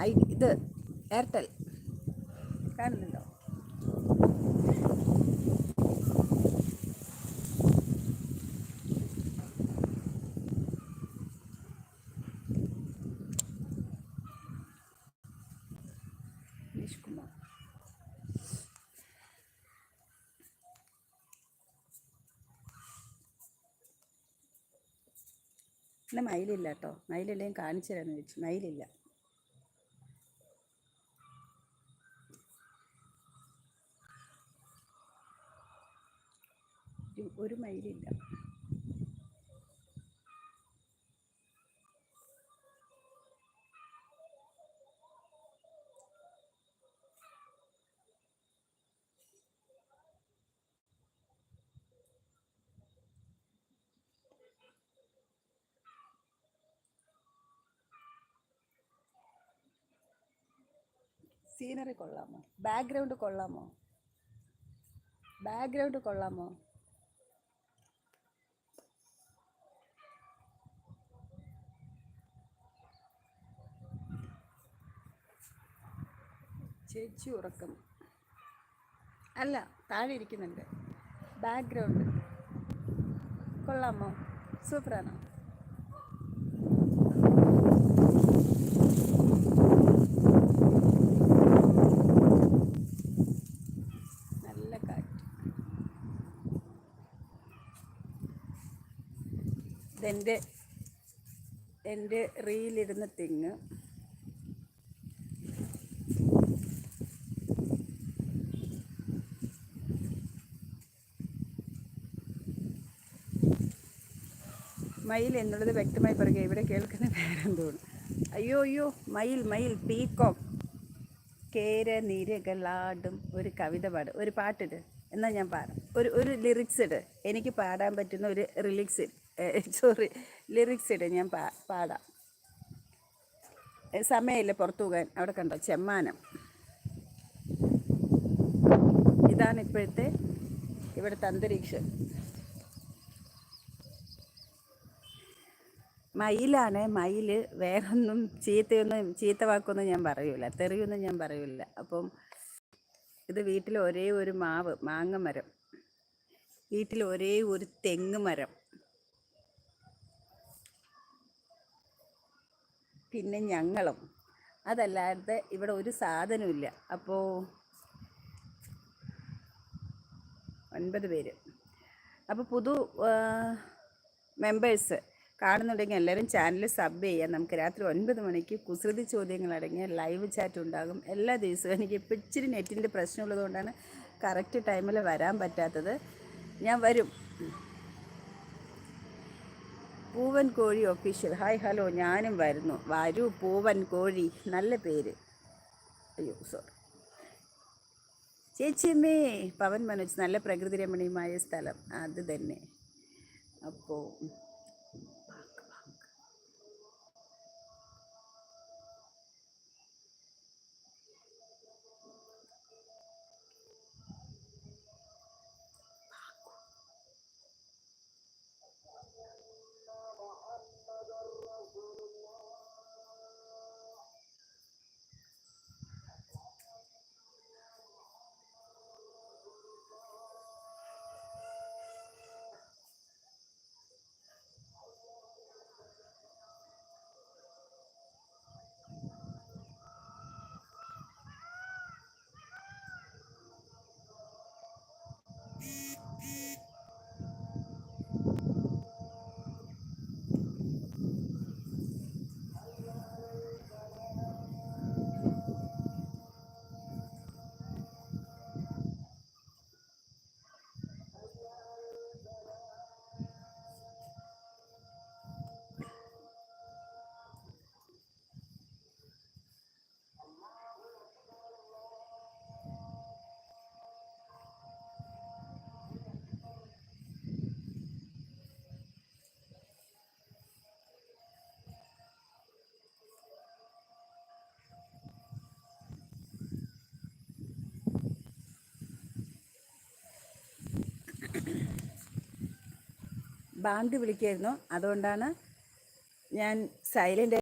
I ഇത് Airtel. കാണുന്നുണ്ടോ? ഇന്ന് മയിലില്ല കേട്ടോ. മയിലില്ലെങ്കിൽ കാണിച്ചു തരാമെന്ന് ചോദിച്ചു മയിലില്ല. ഒരു- ഒരു മൈലില്ല. സീനറി കൊള്ളാമോ? ബാക്ക്ഗ്രൗണ്ട് കൊള്ളാമോ? ബാക്ക്ഗ്രൗണ്ട് കൊള്ളാമോ? ചേച്ചി ഉറക്കം. അല്ല താഴെ ഇരിക്കുന്നുണ്ട്. ബാക്ക്ഗ്രൗണ്ട്. കൊള്ളാമോ? സൂപ്പറാണോ? നല്ല കാറ്റ്. എന്റെ റീലിടുന്ന തെങ്ങ്. മയിൽ എന്നുള്ളത് വ്യക്തമായി പറയുക. ഇവിടെ കേൾക്കുന്ന പേരെന്തോന്നു? അയ്യോ അയ്യോ മയിൽ മയിൽ പീക്കോക്ക് കേര നിരകളാടും ഒരു കവിത പാട്. ഒരു പാട്ടിട്. എന്നാൽ ഞാൻ പാടാം. ഒരു ഒരു ലിറിക്സ് ഇട് എനിക്ക് പാടാൻ പറ്റുന്ന ഒരു റിലിക്സ് സോറി ലിറിക്സ് ഇട് ഞാൻ പാ പാടാം. സമയമില്ല പുറത്തു പോകാൻ. അവിടെ കണ്ടോ? ചെമ്മാനം. ഇതാണ് ഇപ്പോഴത്തെ ഇവിടുത്തെ അന്തരീക്ഷം. മയിലാണ്. മയിൽ വേറൊന്നും ചീത്തയൊന്നും ചീത്ത വാക്കൊന്നും ഞാൻ പറയൂല. തെറിയൊന്നും ഞാൻ പറയൂല. അപ്പം ഇത് വീട്ടിൽ ഒരേ ഒരു മാവ് മാങ്ങ മരം. വീട്ടിൽ ഒരേ ഒരു തെങ്ങ് മരം. പിന്നെ ഞങ്ങളും. അതല്ലാതെ ഇവിടെ ഒരു സാധനമില്ല അപ്പോൾ ഒൻപത് പേര്. അപ്പോൾ പുതു മെമ്പേഴ്സ് കാണുന്നുണ്ടെങ്കിൽ എല്ലാവരും ചാനൽ സബ് ചെയ്യാം. നമുക്ക് രാത്രി ഒൻപത് മണിക്ക് കുസൃതി ചോദ്യങ്ങൾ അടങ്ങിയ ലൈവ് ചാറ്റ് ഉണ്ടാകും. എല്ലാ ദിവസവും എനിക്ക് ഇപ്പം ഇച്ചിരി നെറ്റിന്റെ പ്രശ്നമുള്ളതുകൊണ്ടാണ് കറക്റ്റ് ടൈമിൽ വരാൻ പറ്റാത്തത്. ഞാൻ വരും. പൂവൻ കോഴി ഒഫീഷ്യൽ ഹായ് ഹലോ ഞാനും വരുന്നു. വരൂ പൂവൻ കോഴി. നല്ല പേര്. അയ്യോ സോറി ചേച്ചിയമ്മേ പവൻ മനോജ്. നല്ല പ്രകൃതി രമണീയമായ സ്ഥലം. അത് തന്നെ. അപ്പോൾ Bak bak. ബാങ്ക് വിളിക്കായിരുന്നു. അതുകൊണ്ടാണ് ഞാൻ സൈലന്റ്